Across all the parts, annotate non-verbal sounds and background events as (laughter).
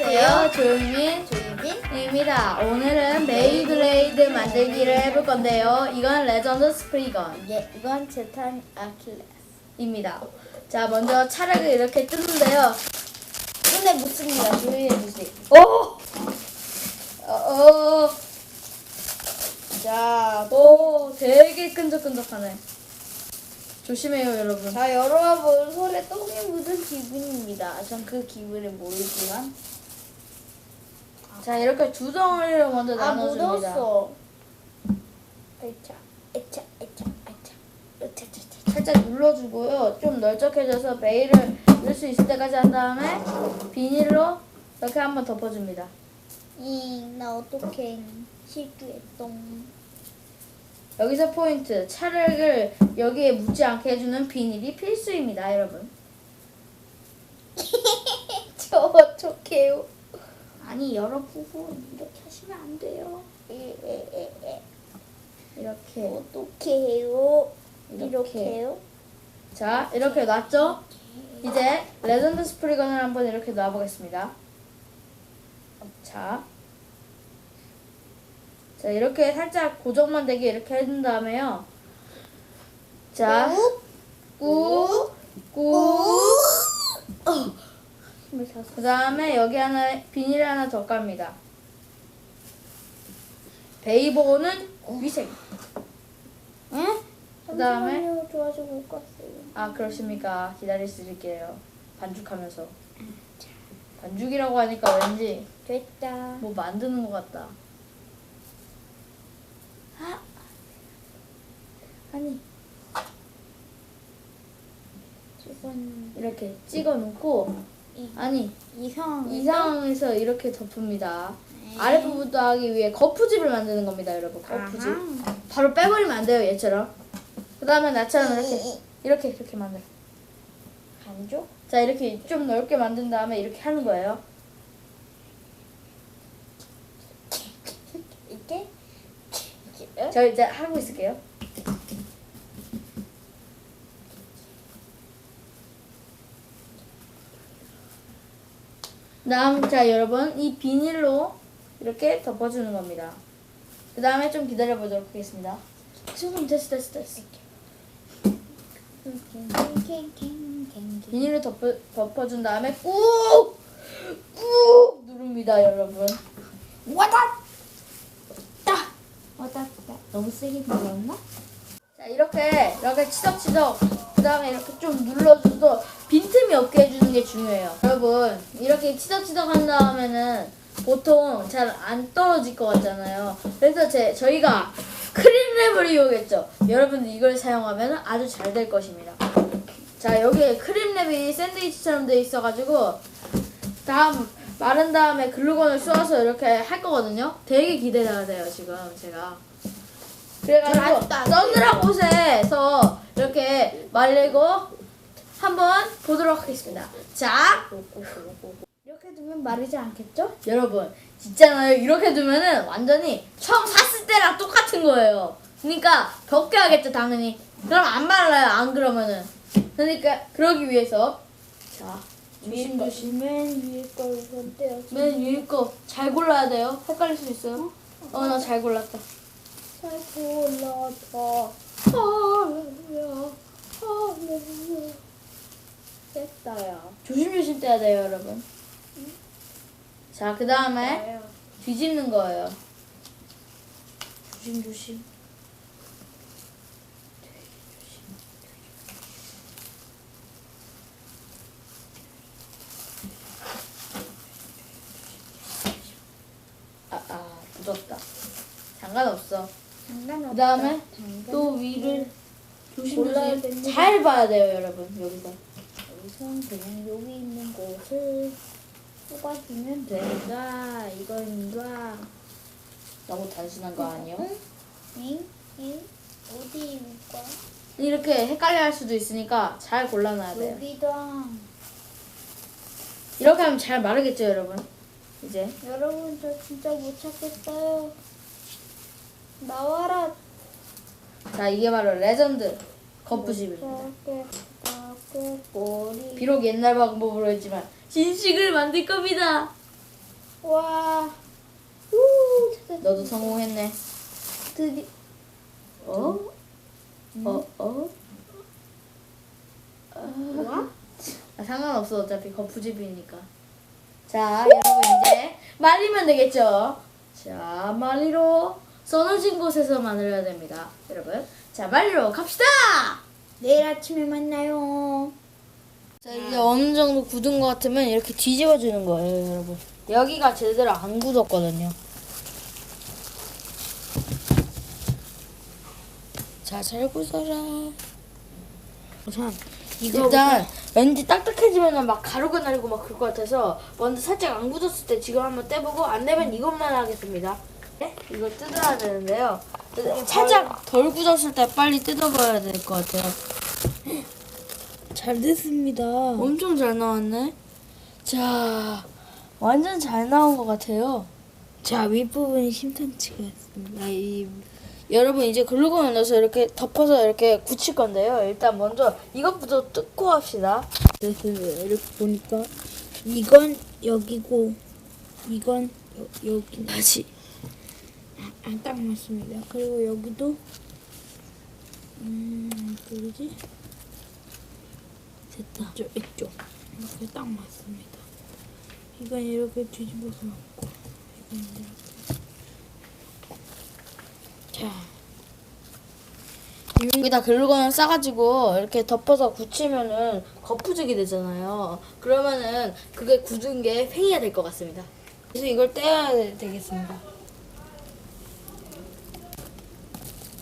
안녕하세요. 조유민 조유빈 입니다. 오늘은 베이블레이드 만들기를 해볼 건데요. 이건 레전드 스프리건입니다. 예, 이건 제탄 아킬레스. 자, 먼저 차력을 이렇게 뜯는데요. 손에 묻습니다. 조유해 주세요. 오! 어, 어. 자, 오, 되게 끈적끈적하네. 조심해요, 여러분. 자 여러분 손에 똥이 묻은 기분입니다. 전 그 기분을 모르지만 자, 이렇게 두 덩어리를 먼저 아 나눠줍니다. 묻었어. 에차, 에차, 에차, 에차. 살짝 눌러주고요. 좀 널쩍해져서 베일을 넣을 수 있을 때까지 한 다음에 비닐로 이렇게 한번 덮어줍니다. 이나 어떡해 실수했똥. 여기서 포인트. 차력을 여기에 묻지 않게 해주는 비닐이 필수입니다, 여러분. (laughs) 저 어떡해요? 아니, 여러분 이렇게 하시면 안 돼요. 이렇게. 어떻게 해요? 이렇게. 이렇게요? 자, 이렇게 놨죠? 이제 레전드 스프리건을 한번 이렇게 놔보겠습니다. 자. 자, 이렇게 살짝 고정만 되게 이렇게 해준 다음에요. 자, 꾹, 꾹. 그 다음에 여기 하나, 비닐 하나 더 깝니다. 베이보는 위생. 응? 그 다음에? 잠시만요, 도와주고 올것 같아요. 아 그러십니까 기다리실게요 반죽하면서 반죽이라고 하니까 왠지 됐다. 뭐 만드는 것 같다 아니 이건 이렇게 찍어 놓고 이, 아니 이 상황 이 상황에서 이렇게 덮습니다 네. 아랫부분도 하기 위해 거푸집을 만드는 겁니다 여러분 거푸집 아하. 바로 빼버리면 안 돼요 얘처럼 그 다음에 나처럼 이렇게 이렇게 이렇게 만들어 반죽? 자 이렇게 좀 넓게 만든 다음에 이렇게 하는 거예요 이게? 저 이제 하고 있을게요. 다음 자 여러분 이 비닐로 이렇게 덮어주는 겁니다. 그 다음에 좀 기다려 보도록 하겠습니다. 지금 됐어 됐어 됐어. 비닐을 덮어, 덮어준 다음에 꾹! 꾹! 누릅니다 여러분. 와다! 따! 와다! 따. 너무 세게 눌렀나? 자 이렇게 이렇게 치덕치덕 그 다음에 이렇게 좀 눌러줘서 빈틈이 없게 해주는 게 중요해요. 여러분 이렇게 치덕치덕 한 다음에는 보통 잘 안 떨어질 것 같잖아요. 그래서 제 저희가 크림랩을 이용했죠? 여러분들 이걸 사용하면 아주 잘 될 것입니다. 자 여기에 크림랩이 샌드위치처럼 돼 있어가지고 다음 마른 다음에 글루건을 쏘아서 이렇게 할 거거든요. 되게 기대가 돼요 지금 제가 그래가지고. 서늘한 곳에서 이렇게 말리고 한번 보도록 하겠습니다. 자, 이렇게 두면 마르지 않겠죠? 여러분, 진짜요. 이렇게 두면은 완전히 처음 샀을 때랑 똑같은 거예요. 그러니까 벗겨야겠죠, 당연히. 그럼 안 말라요, 안 그러면은. 그러니까 그러기 위해서 자, 조심 조심. 맨 위에 걸 선대요. 맨 위에 거 잘 골라야 돼요. 헷갈릴 수 있어요. 어, 나 잘 골랐다. 잘 골라서 할렐루야, 할렐루야. 됐어요. 조심조심 떼야 돼요, 여러분. 자, 그 다음에 뒤집는 거예요. 조심조심. 아, 아, 묻었다. 상관없어. 장난 그 다음에 또 위를 조심조심. 잘 봐야 돼요, 여러분. 여기서. 우선 그냥 여기 있는 곳을 뽑아주면 된다. 이건가? 너무 단순한 거 아니에요? 응? 응? 어디일까? 이렇게 헷갈려 할 수도 있으니까 잘 골라놔야 돼요. 여기다. 이렇게 하면 잘 마르겠죠, 여러분? 이제. 여러분 저 진짜 못 찾겠어요. 나와라. 자, 이게 바로 레전드 거푸집입니다. 비록 옛날 방법으로 했지만 신식을 만들 겁니다. 와. 우. 너도 성공했네. 드디. 어? 어? 어? 뭐야? 아, 상관없어. 어차피 거푸집이니까. 자, 여러분 이제 말리면 되겠죠? 자, 말리로 써놓은 곳에서 만들어야 됩니다. 여러분. 자, 말리러 갑시다! 내일 아침에 만나요. 자, 이제 어느 정도 굳은 것 같으면 이렇게 뒤집어 주는 거예요, 여러분. 여기가 제대로 안 굳었거든요. 자, 잘 굳어라. 우선 일단 왠지 딱딱해지면 막 가루가 나리고 막 그럴 것 같아서 먼저 살짝 안 굳었을 때 지금 한번 떼보고 안 되면 이것만 하겠습니다. 네? 이걸 뜯어야 되는데요. 살짝 덜 굳었을 때 빨리 뜯어봐야 될 것 같아요. 잘 됐습니다. 엄청 잘 나왔네. 자, 완전 잘 나온 것 같아요. 자 윗부분이 심상치가 않습니다. 이 여러분 이제 글루건을 넣어서 이렇게 덮어서 이렇게 굳힐 건데요. 일단 먼저 이것부터 뜯고 합시다. 그래서 이렇게 보니까 이건 여기고 이건 여, 여기 다시 안 딱 맞습니다. 그리고 여기도 음 그러지 됐다. 이쪽 이쪽 이렇게 딱 맞습니다. 이건 이렇게 뒤집어서 맞고 이건 이렇게 자 여기다 글루건을 싸가지고 이렇게 덮어서 굳히면은 거푸지게 되잖아요. 그러면은 그게 굳은 게 팽이가 될 것 같습니다. 그래서 이걸 떼야 되- 되겠습니다.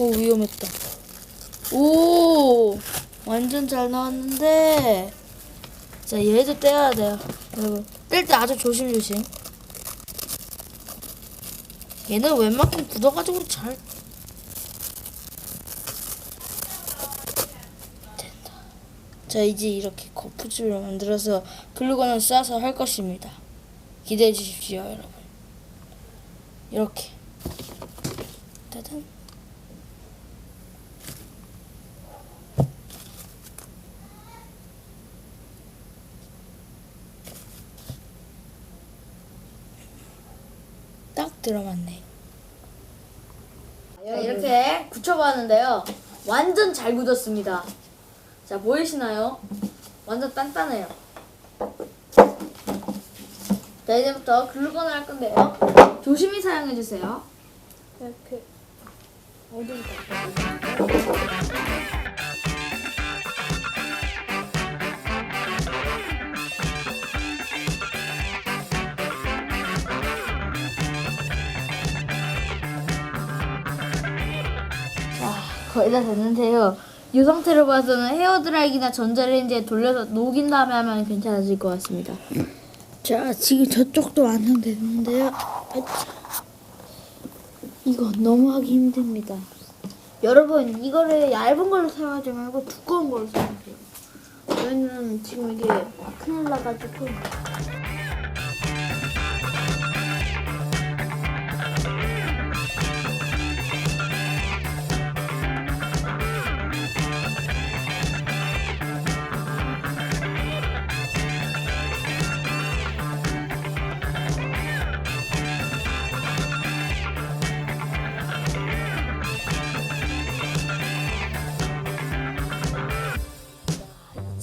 오 위험했다. 오 완전 잘 나왔는데 자 얘도 떼야 돼요. 여러분 뗄 때 아주 조심조심. 얘는 웬만큼 굳어가지고 잘자 이제 이렇게 거푸집을 만들어서 글루건을 싸서 할 것입니다. 기대해 주십시오 여러분. 이렇게 짜잔. 딱 들어맞네. 자, 이렇게 굳혀봤는데요. 완전 잘 굳었습니다. 자, 보이시나요? 완전 단단해요. 자, 이제부터 글루건을 할 건데요. 조심히 사용해주세요. 이렇게 어디로 자, 거의 다 됐는데요. 이 상태로 봐서는 헤어드라이기나 전자레인지에 돌려서 녹인 다음에 하면 괜찮아질 것 같습니다. 자, 지금 저쪽도 완성됐는데요. 이거 너무 하기 힘듭니다. 여러분, 이거를 얇은 걸로 사용하지 말고 두꺼운 걸로 사용하세요. 왜냐면 지금 이게 큰일 나가지고.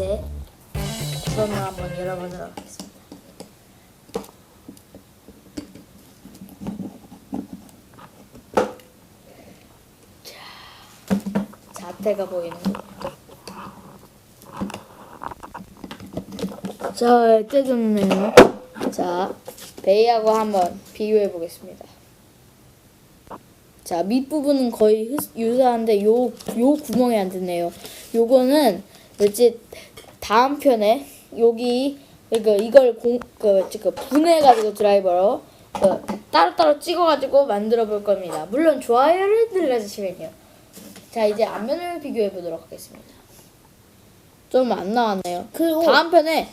이제 구멍을 한번 열어보도록 하겠습니다. 자, 자태가 보이는 거. 자, 떼졌네요. 자, 베이하고 한번 비교해 보겠습니다. 자, 밑부분은 거의 흡- 유사한데 요, 요 구멍이 안 됐네요. 요거는 이제 다음 편에 여기 그러니까 이걸 공, 그, 그 분해가지고 드라이버로 그 따로따로 찍어가지고 만들어 볼 겁니다. 물론 좋아요를 눌러주시면요. 자, 이제 앞면을 비교해 보도록 하겠습니다. 좀 안 나왔네요. 그리고 다음 편에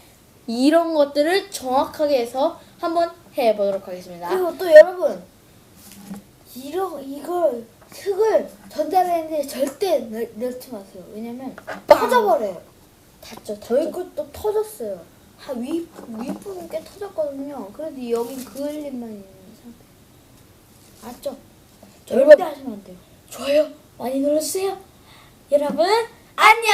이런 것들을 정확하게 해서 한번 해보도록 하겠습니다. 그리고 또 여러분 이러 이걸 흙을 전달했는데 절대 넣, 넣지 마세요. 왜냐면 터져버려요. 닿죠. 저희 것도 터졌어요. 한 위, 윗부분 꽤 터졌거든요. 그래도 여긴 그을림만 있는 상태. 맞죠? 여러분. 절대 하시면 안 돼요. 좋아요 많이 눌러주세요. 여러분 안녕.